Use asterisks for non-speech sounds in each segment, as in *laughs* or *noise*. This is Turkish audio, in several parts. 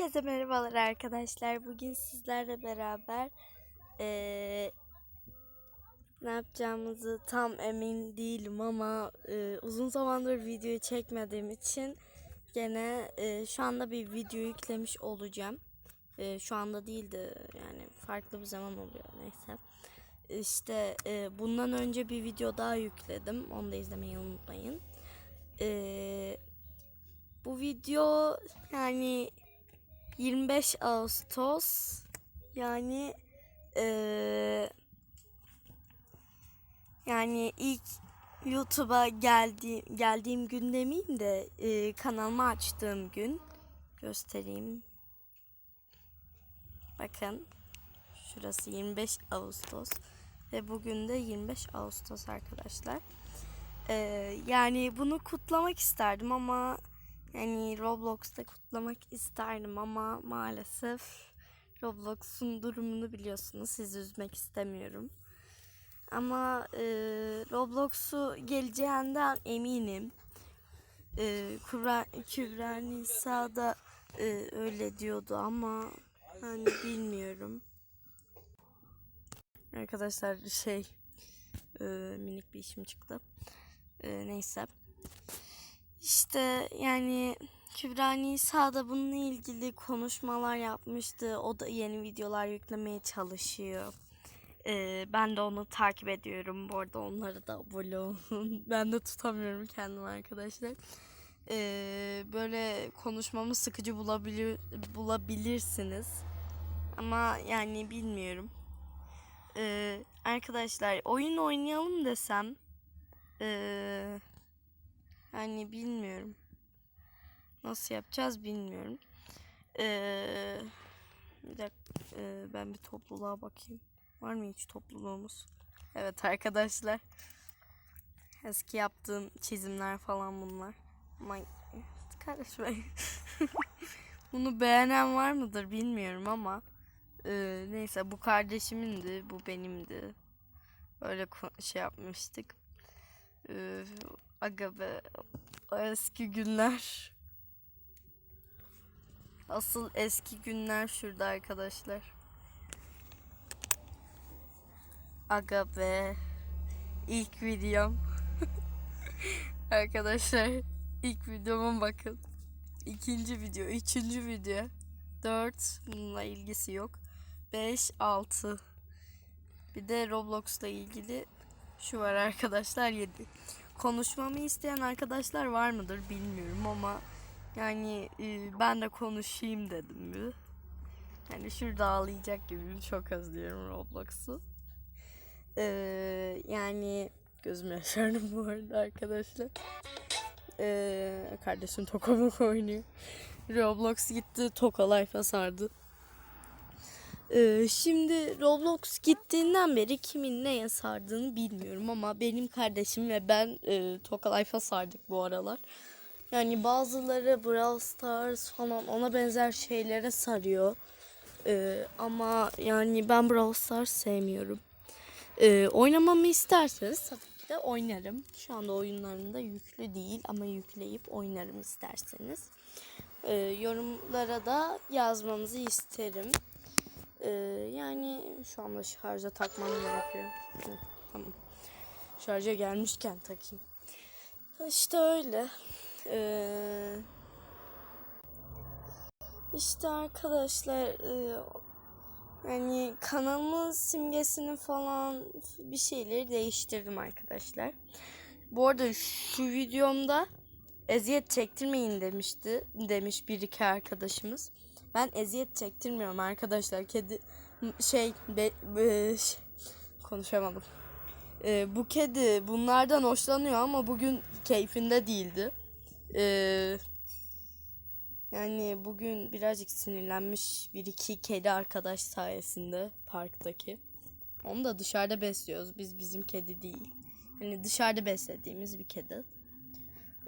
Herkese merhabalar arkadaşlar. Bugün sizlerle beraber eee, ne yapacağımızı tam emin değilim ama eee, uzun zamandır video çekmediğim için gene eee, şu anda bir video yüklemiş olacağım. Eee, şu anda değil de yani farklı bir zaman oluyor neyse. İşte eee, bundan önce bir video daha yükledim. Onu da izlemeyi unutmayın. Eee bu video yani 25 Ağustos yani eee, yani ilk YouTube'a geldi, geldiğim gün demeyeyim de eee, kanalımı açtığım gün göstereyim. Bakın şurası 25 Ağustos ve bugün de 25 Ağustos arkadaşlar. Eee, yani bunu kutlamak isterdim ama yani Roblox'ta kutlamak isterdim ama maalesef Roblox'un durumunu biliyorsunuz. Sizi üzmek istemiyorum. Ama e, Roblox'u geleceğinden eminim. E, Kübra, Kübra Nisa da e, öyle diyordu ama hani bilmiyorum. Arkadaşlar şey e, minik bir işim çıktı. E, neyse. İşte yani Kübra Nisa da bununla ilgili konuşmalar yapmıştı. O da yeni videolar yüklemeye çalışıyor. Ee, ben de onu takip ediyorum. Bu arada onlara da abone olun. *laughs* ben de tutamıyorum kendimi arkadaşlar. Ee, böyle konuşmamı sıkıcı bulabilir, bulabilirsiniz. Ama yani bilmiyorum. Ee, arkadaşlar oyun oynayalım desem... Ee, yani bilmiyorum. Nasıl yapacağız bilmiyorum. Ee, bir dakika ee, ben bir topluluğa bakayım. Var mı hiç topluluğumuz? Evet arkadaşlar. Eski yaptığım çizimler falan bunlar. Ama karışmayın. *laughs* Bunu beğenen var mıdır bilmiyorum ama ee, neyse bu kardeşimindi, bu benimdi. Öyle şey yapmıştık. Ee, Aga be. O eski günler. Asıl eski günler şurada arkadaşlar. Aga be. İlk videom. *laughs* arkadaşlar ilk videoma bakın. İkinci video, üçüncü video. Dört. Bununla ilgisi yok. Beş, altı. Bir de Roblox'la ilgili şu var arkadaşlar 7 konuşmamı isteyen arkadaşlar var mıdır bilmiyorum ama yani e, ben de konuşayım dedim bir. Yani şurada ağlayacak gibi çok özlüyorum Roblox'u. Ee, yani gözüm yaşardı bu arada arkadaşlar. Ee, kardeşim Tokamok oynuyor. Roblox gitti Toka Life'a sardı. Ee, şimdi Roblox gittiğinden beri kimin neye sardığını bilmiyorum ama benim kardeşim ve ben e, Toka Life'a sardık bu aralar. Yani bazıları Brawl Stars falan ona benzer şeylere sarıyor. Ee, ama yani ben Brawl Stars sevmiyorum. Ee, oynamamı isterseniz tabii ki de oynarım. Şu anda oyunlarında yüklü değil ama yükleyip oynarım isterseniz. Ee, yorumlara da yazmanızı isterim. Ee, yani şu anda şarja takmam gerekiyor. Tamam. Şarja gelmişken takayım. İşte öyle. Ee, işte arkadaşlar e, yani kanalımın simgesini falan bir şeyleri değiştirdim arkadaşlar. Bu arada şu videomda eziyet çektirmeyin demişti demiş bir iki arkadaşımız. Ben eziyet çektirmiyorum arkadaşlar. Kedi şey be, be, konuşamadım. Ee, bu kedi bunlardan hoşlanıyor ama bugün keyfinde değildi. Ee, yani bugün birazcık sinirlenmiş bir iki kedi arkadaş sayesinde parktaki. Onu da dışarıda besliyoruz. Biz bizim kedi değil. Yani dışarıda beslediğimiz bir kedi.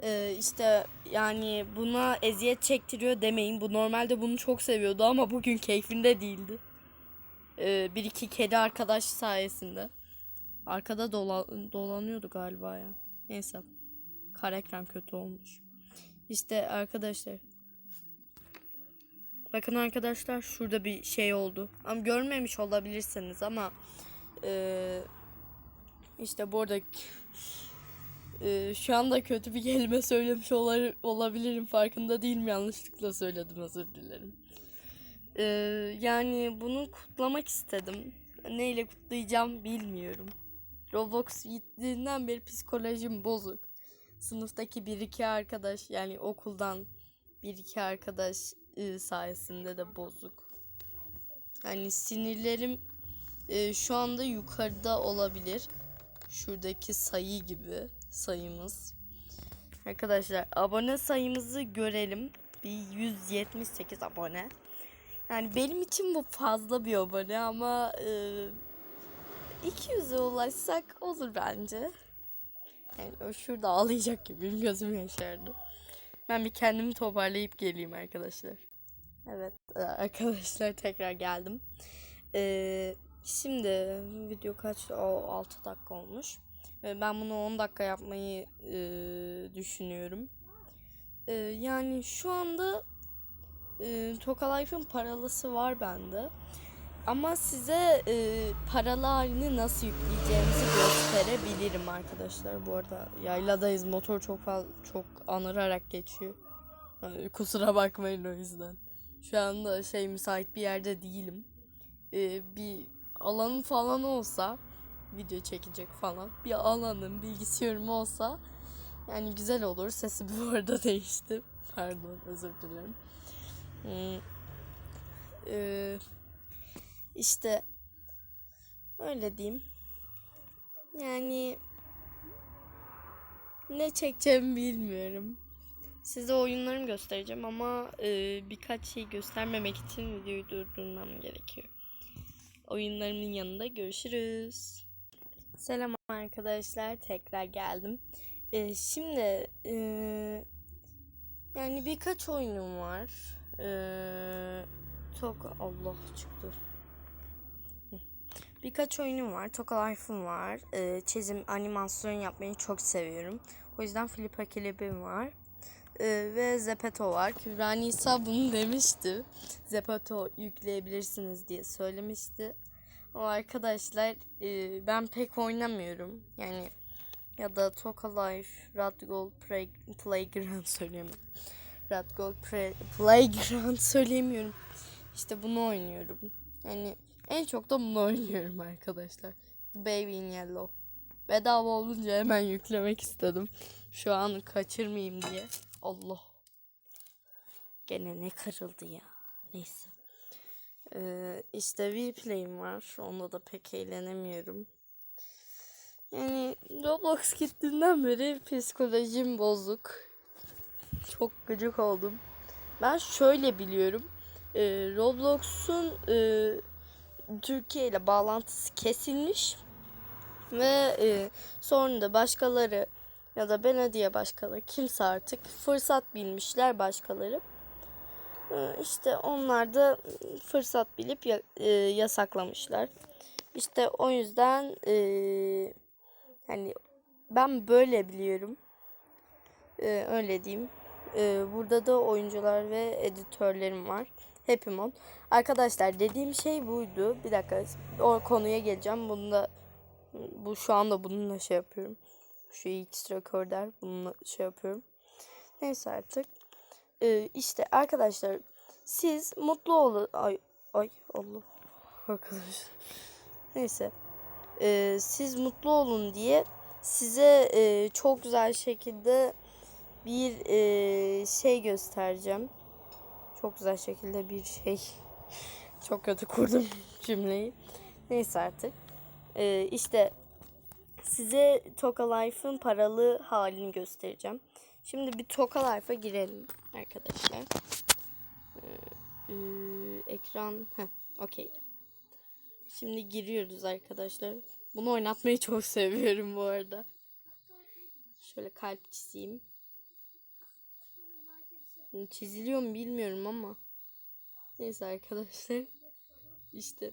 Ee, işte yani buna eziyet çektiriyor demeyin. Bu normalde bunu çok seviyordu ama bugün keyfinde değildi. Ee, bir iki kedi arkadaş sayesinde. Arkada dola- dolanıyordu galiba ya. Neyse. Kare ekran kötü olmuş. İşte arkadaşlar. Bakın arkadaşlar şurada bir şey oldu. Ama görmemiş olabilirsiniz ama eee, işte bu eee, şu anda kötü bir kelime söylemiş olabilirim. Farkında değilim. Yanlışlıkla söyledim. Özür dilerim. Eee, yani bunu kutlamak istedim. Neyle kutlayacağım bilmiyorum. Roblox gittiğinden beri psikolojim bozuk. Sınıftaki bir iki arkadaş yani okuldan bir iki arkadaş e, sayesinde de bozuk. Yani sinirlerim e, şu anda yukarıda olabilir. Şuradaki sayı gibi sayımız. Arkadaşlar abone sayımızı görelim. Bir 178 abone. Yani benim için bu fazla bir abone ama e, 200'e ulaşsak olur bence. Yani şurada ağlayacak gibiyim gözüm yaşardı. Ben bir kendimi toparlayıp geleyim arkadaşlar. Evet e, arkadaşlar tekrar geldim. Ee, şimdi video kaç? O 6 dakika olmuş. Ee, ben bunu 10 dakika yapmayı e, düşünüyorum. Ee, yani şu anda e, Toka Life'ın paralısı var bende. Ama size e, paralı halini nasıl yükleyeceğimizi gösterebilirim arkadaşlar. Bu arada yayladayız. Motor çok çok anırarak geçiyor. Yani kusura bakmayın o yüzden. Şu anda şey müsait bir yerde değilim. E, bir alanım falan olsa video çekecek falan. Bir alanım, bilgisayarım olsa yani güzel olur. Sesi bu arada *laughs* değişti. Pardon, özür dilerim. Hmm. Ee, işte öyle diyeyim. Yani ne çekeceğimi bilmiyorum. Size oyunlarımı göstereceğim ama e, birkaç şey göstermemek için videoyu durdurmam gerekiyor. Oyunlarımın yanında görüşürüz. Selam arkadaşlar, tekrar geldim. E, şimdi e, yani birkaç oyunum var. E, çok Allah çıktı. Birkaç oyunum var. Toka Life'ım var. Ee, çizim, animasyon yapmayı çok seviyorum. O yüzden Flipa Kilibim var. Ee, ve Zepeto var. Kübra Nisa bunu demişti. Zepeto yükleyebilirsiniz diye söylemişti. Ama arkadaşlar e, ben pek oynamıyorum. Yani ya da Toka Life, Rad Gold Play, Playground *laughs* söyleyemiyorum. Rad Gold Play, Playground *laughs* söyleyemiyorum. İşte bunu oynuyorum. Yani en çok da bunu oynuyorum arkadaşlar. The Baby in Yellow. Bedava olunca hemen yüklemek istedim. Şu an kaçırmayayım diye. Allah. Gene ne kırıldı ya. Neyse. Ee, işte Vplay'im var. Onda da pek eğlenemiyorum. Yani Roblox gittiğinden beri psikolojim bozuk. Çok gıcık oldum. Ben şöyle biliyorum. Ee, Roblox'un e, Türkiye ile bağlantısı kesilmiş ve e, sonra da başkaları ya da belediye başkaları kimse artık fırsat bilmişler başkaları. E, işte onlar da fırsat bilip e, yasaklamışlar. İşte o yüzden yani ben böyle biliyorum. E, öyle diyeyim. Burada da oyuncular ve editörlerim var. Happy Mod. Arkadaşlar dediğim şey buydu. Bir dakika o konuya geleceğim. Bunu da bu şu anda bununla şey yapıyorum. Şu X rekorder bununla şey yapıyorum. Neyse artık. Ee, işte arkadaşlar siz mutlu olun. Ay ay Allah. Arkadaşlar. Neyse. Ee, siz mutlu olun diye size e, çok güzel şekilde bir e, şey göstereceğim çok güzel şekilde bir şey. *laughs* Çok kötü kurdum *laughs* cümleyi. Neyse artık. Ee, işte size Toka Life'ın paralı halini göstereceğim. Şimdi bir Toka Life'a girelim arkadaşlar. Ee, e, ekran. Heh, okey. Şimdi giriyoruz arkadaşlar. Bunu oynatmayı çok *laughs* seviyorum bu arada. Şöyle kalp çizeyim. Çiziliyor mu bilmiyorum ama. Neyse arkadaşlar. *laughs* İşte.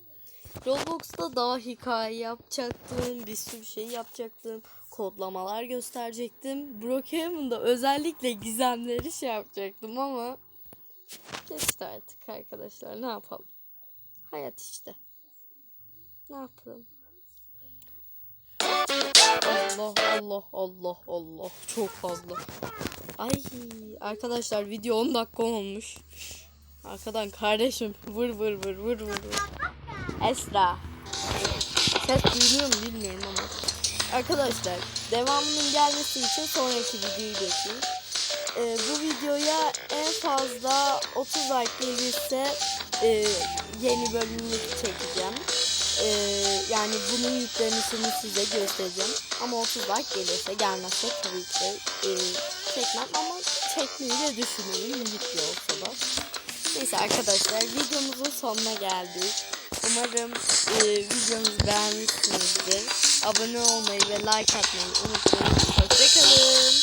Roblox'ta daha hikaye yapacaktım. Bir sürü şey yapacaktım. Kodlamalar gösterecektim. Brookhaven'da özellikle gizemleri şey yapacaktım ama Geçti artık arkadaşlar. Ne yapalım? Hayat işte. Ne yapalım? Allah Allah Allah Allah. Çok fazla. Ay arkadaşlar video 10 dakika olmuş. Arkadan kardeşim vur vur vur vur vur. Esra. Ses duyuluyor mu bilmiyorum ama. Arkadaşlar devamının gelmesi için sonraki videoyu bekleyin. Ee, bu videoya en fazla 30 like gelirse e, yeni bölümünü çekeceğim. Ee, yani bunun yüklemesini size göstereceğim. Ama 30 like gelirse gelmezse tabii ki de, e, çekmem ama çekmeyi de düşünüyorum video olsa da. Neyse arkadaşlar videomuzun sonuna geldik. Umarım e, videomuzu beğenmişsinizdir. Abone olmayı ve like atmayı unutmayın. Hoşçakalın.